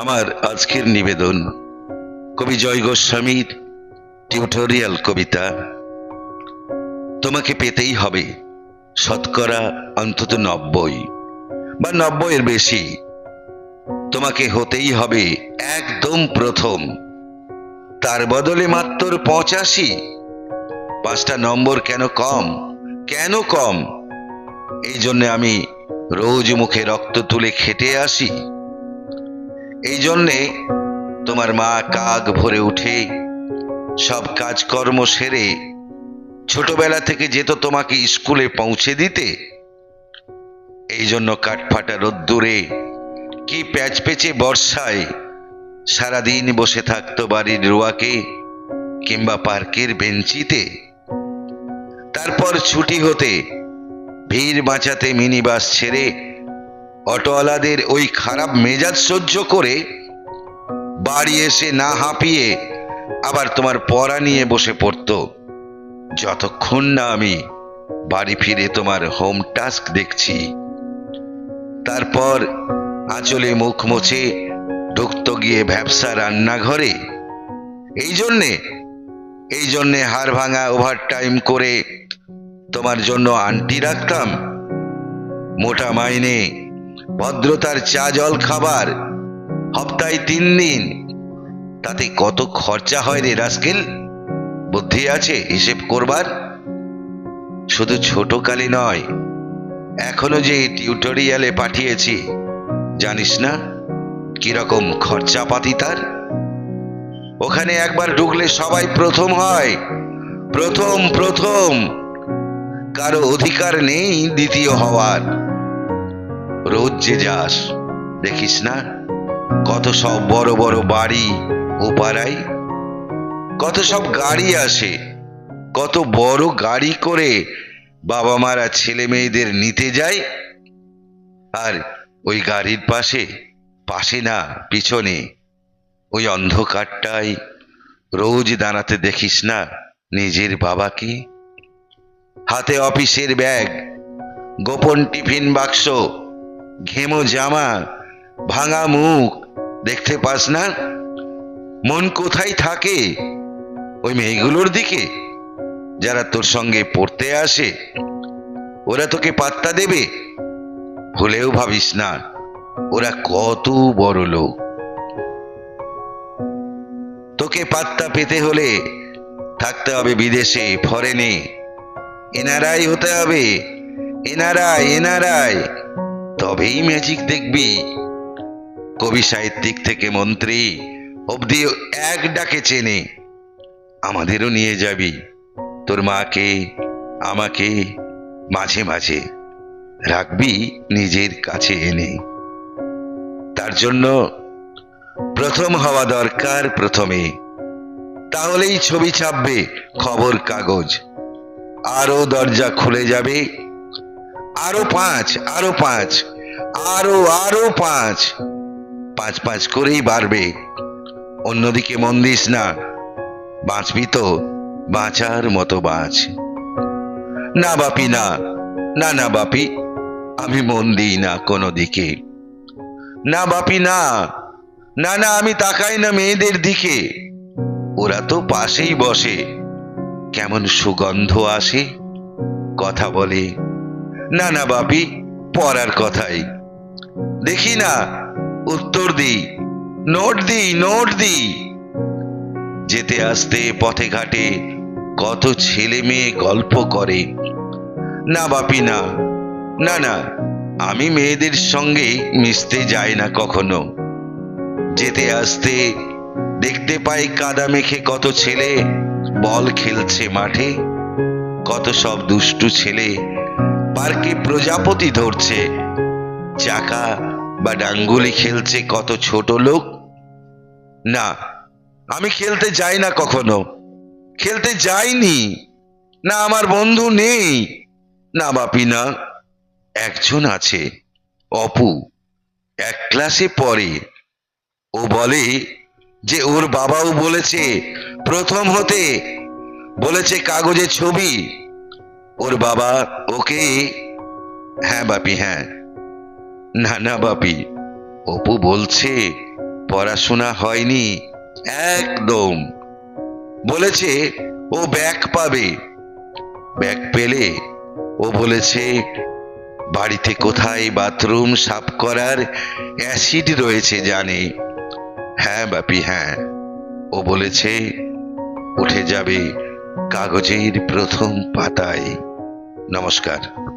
আমার আজকের নিবেদন, কবি জয় গোস্বামীর টিউটোরিয়াল কবিতা। তোমাকে পেতেই হবে শতকরা অন্তত নব্বই, বা নব্বইয়ের বেশি। তোমাকে হতেই হবে একদম প্রথম। তার বদলে মাত্র পঁচাশি। পাঁচটা নম্বর কেন কম? কেন কম? এই জন্যে আমি রোজ মুখে রক্ত তুলে খেটে আসি। এই জন্যে তোমার মা কাক ভরে উঠে সব কাজকর্ম সেরে ছোটবেলা থেকে যেত তোমাকে স্কুলে পৌঁছে দিতে। এই জন্য কাঠফাটা রোদ্দুরে কি প্যাচ পেচে বর্ষায় সারাদিন বসে থাকতো বাড়ির রোয়াকে কিংবা পার্কের বেঞ্চিতে। তারপর ছুটি হতে ভিড় বাঁচাতে মিনি বাস ছেড়ে অটোওয়ালাদের ওই খারাপ মেজাজ সহ্য করে বাড়ি এসে না হাঁপিয়ে আবার তোমার পড়া নিয়ে বসে পড়তো। যতক্ষণ না আমি বাড়ি ফিরে তোমার হোম টাস্ক দেখছি। তারপর আঁচলে মুখ মুছে ঢুকত গিয়ে ভ্যাবসা রান্নাঘরে। এই জন্যে এই জন্যে হাড় ভাঙা ওভার টাইম করে তোমার জন্য আন্টি রাখতাম। মোটা মাইনে ভদ্রতার চা জল খাবার, সপ্তাহে তিন দিন। তাতে কত খরচা হয় রে রাস্কেল? বুদ্ধি আছে, হিসেব করবার? শুধু ছোট কালে নয়, এখনও যে টিউটোরিয়ালে পাঠিয়েছি, জানিস না? কীরকম খরচাপাতি তার? ওখানে একবার ঢুকলে সবাই প্রথম হয়। প্রথম প্রথম। কারও অধিকার নেই দ্বিতীয় হওয়ার। রোজ যে যাস, দেখিস না? কত সব বড় বড় বাড়ি ও পাড়ায়? কত সব গাড়ি আসে, কত বড় গাড়ি করে বাবা মারা ছেলে মেয়েদের নিতে যায়? আর ওই গাড়ির পাশে পাশে না, পিছনে, ওই অন্ধকারটাই রোজ দাঁড়াতে দেখিস না নিজের বাবাকে? হাতে অফিসের ব্যাগ, গোপন টিফিন বাক্স ঘেমো জামা, ভাঙা মুখ, দেখতে পাস না? মন কোথায় থাকে? ওই মেয়েগুলোর দিকে? যারা তোর সঙ্গে পড়তে আসে, ওরা তোকে পাত্তা দেবে? ভুলেও ভাবিস না, ওরা কত বড় লোক। তোকে পাত্তা পেতে হলে থাকতে হবে বিদেশে ফরেনে এনারাই হতে হবে। এনারাই এনারাই। তবেই ম্যাজিক দেখবি। কবি সাহিত্যিক থেকে মন্ত্রী অবধি এক ডাকে চেনে, আমাদেরও নিয়ে যাবি। তোর মাকে, আমাকে মাঝে মাঝে রাখবি নিজের কাছে এনে। তার জন্য প্রথম হওয়া দরকার প্রথমে। তাহলেই ছবি ছাপবে খবর কাগজ। আরও দরজা খুলে যাবে। আরও পাঁচ আরও পাঁচ। আরও আরও পাঁচ। পাঁচ পাঁচ করেই বাড়বে। অন্যদিকে মন দিস না। বাঁচবি তো, বাঁচার মতো বাঁচ। না বাপি, না। না না বাপি, আমি মন দিই না কোনো দিকে। না বাপি, না। না না, আমি তাকাই না মেয়েদের দিকে। ওরা তো পাশেই বসে। কেমন সুগন্ধ আসে। কথা বলে। না না বাপি পড়ার কথাই। দেখি না, উত্তর দিই, নোট দিই নোট দিই। যেতে আসতে, পথে ঘাটে কত ছেলে মেয়ে গল্প করে। না বাপি, না না না, আমি মেয়েদের সঙ্গে মিশতে যাই না কখনো। যেতে আসতে দেখতে পাই কাদা মেখে কত ছেলে বল খেলছে মাঠে। কত সব দুষ্টু ছেলে পার্কে প্রজাপতি ধরছে। চাকা বা ডাঙ্গুলি খেলছে কত ছোট লোক? না, আমি খেলতে যাই না কখনো। খেলতে যাইনি। না, আমার বন্ধু নেই। না, বাপি, না। একজন আছে, অপু। এক ক্লাসে পড়ে। ও বলে যে, ওর বাবাও বলেছে, প্রথম হতে। বলেছে কাগজে ছবি। ওর বাবা ওকে হ্যাঁ বাপি হ্যাঁ। না না বাপি, অপু বলছে পড়াশোনা হয়নি, একদম। বলেছে ও ব্যাগ পাবে। ব্যাগ পেলে ও বলেছে, বাড়িতে কোথায় বাথরুম সাফ করার অ্যাসিড রয়েছে, জানে। হ্যাঁ বাপি হ্যাঁ। ও বলেছে, উঠে যাবে কাগজের প্রথম পাতায়। নমস্কার।